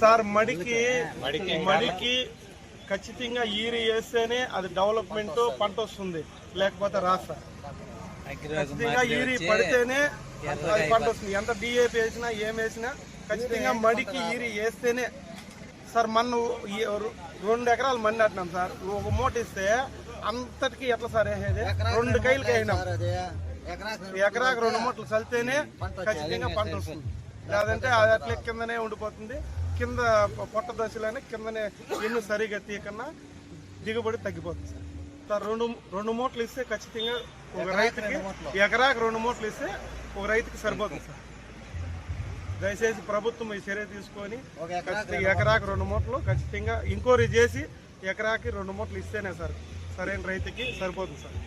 Sir మడికి మడికి ఖచ్చితంగా ఈరి వేస్తేనే అది డెవలప్మెంట్ పంట వస్తుంది. లేకపోతే రాదు సార్. ఖచ్చితంగా ఈరి పడితేనే అది పంట వస్తుంది. ఎంత డిఏపి వేసినా ఏం వేసినా ఖచ్చితంగా మడికి ఈరి వేస్తేనే సార్ మన రెండు ఎకరాలు మన్ని నాటినాం సార్. ఒక మూట ఇస్తే అంతటికి ఎట్లా సార్ వేసేది? రెండు కైలకి వేసినాం. ఎకరాకు రెండు మూటలు చల్లితేనే ఖచ్చితంగా పంట వస్తుంది. లేదంటే అది అట్లే కిందనే ఉండిపోతుంది. కింద పొట్ట దశలోనే కిందనే ఎన్ను సరిగా తీయకన్నా దిగుబడి తగ్గిపోతుంది సార్. రెండు రెండు మూటలు ఇస్తే ఖచ్చితంగా ఒక రైతుకి ఎకరాకు రెండు మూటలు ఇస్తే ఒక రైతుకి సరిపోతుంది సార్. దయచేసి ప్రభుత్వం ఈ చర్య తీసుకొని ఎకరాకు రెండు మూటలు. ఖచ్చితంగా ఇంక్వైరీ చేసి ఎకరాకి రెండు మూటలు ఇస్తేనే సార్ సరైన రైతుకి సరిపోతుంది సార్.